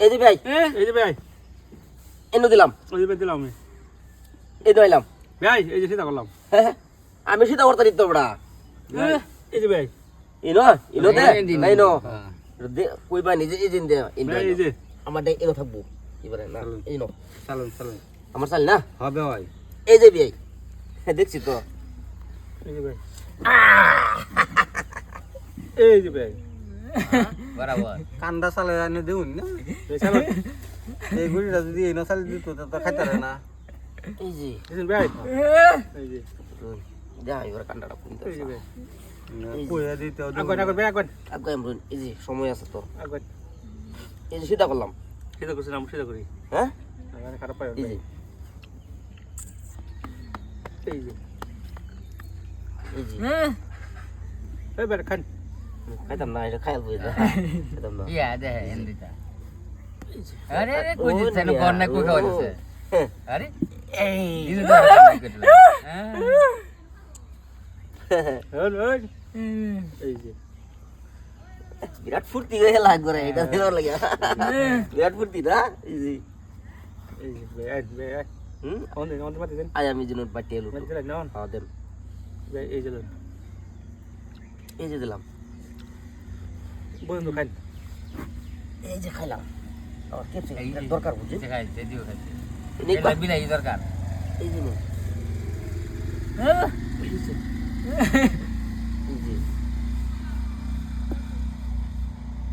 এই যে ভাই এই যে ভাই এনে দিলাম ওই যে দিলাম এই দইলাম ভাই এই যে চিন্তা করলাম আমি সেটা করতে দিত বড়া এই যে ভাই ইনো ইনো দে নাই নো হ্যাঁ। দে কই বা নিজে এই দিন দে ইনো ভাই এই যে আমার দে এনো থাকব এবারে না এই নো চালুন চালুন আমার চাল না হবে ভাই এই যে ভাই দেখছি তো এই যে ভাই এই যে ভাই বরাবর। কান্দা চালে আনে দেউন না? এই গুড়িটা যদি এই নসালে দিত তো খাইতে পারে না। এই যে। এই ভাই? এই যে। যা এবার কান্ডাটা কুনতে এই যে কইয়া দিতে আগুন আগুন ভাই আগুন। আগে আমরুন এই যে সময় আছে তো। আগুন। এই যে সেটা করলাম। সিধা করছি নাম সিধা করি। হ্যাঁ? আগুন খারাপ পাই এই যে। এই যে। এই যে। এই ভাই খান। খাইতাম না এটা খাইল দা খাইতাম না ইয়া দে হিন্দিটা আরে আরে কই দিচ্ছে না কই খাওয়া দিচ্ছে আরে এই দিদু তো হ্যাঁ হন হন এই যে বিরাট ফুর্তি হয়ে লাগবে রে এটা দিবার লাগে বিরাট ফুর্তি না এই যে যে এই ভাই এই দিন দিন আমি মানে দেন যে দিলাম বন্ধু খান এই যে খাইলাম। আমার কেপসি দরকার বুঝি খাইছে দিও এটা বিলাই দরকার। এই যে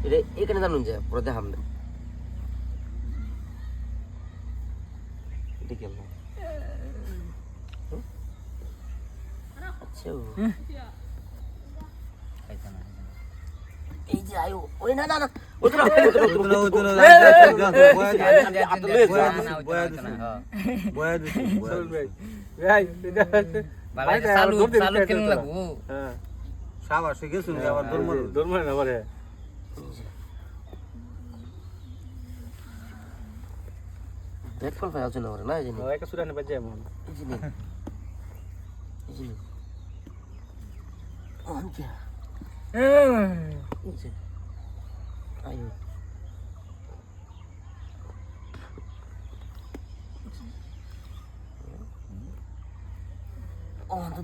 এটা এখানে জানুন যে পরে দেখাম। না আচ্ছা। এই যে আয়ো ওই না না না ওই তো না, ওই তো না, ওই তো না, ওই তো না। চল ভাই ভাই এটা চালু চালু কেন লাগবো হ্যাঁ সাবাস শিখে আবার ধর্ম ধর্ম না পারে পেট ফল পাই না না এই যে নে, সুরানে বাজে এমন এই যে নে। এই যে নে। ও, আনকে। ও,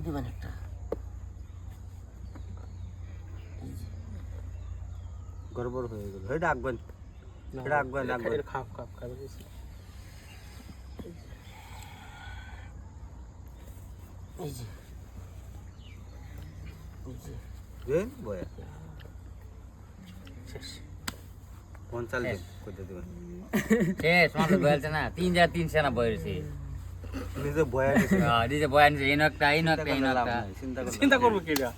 দিবেন একটা। গড়বড় হয়ে গেল। এটা আঁকবেন। এটা আঁকবেন আঁকবেন। খাপ খাপ খাবে এই যে। এই যে। দেন বয়া। শেষ। পঞ্চাল দেন কইতে দিবেন। শেষ মানুষ বলছে না। তিন যা তিন সেনা বয়েছে নিজে বয়া একটা একটা এনো একটা চিন্তা করব কিরা?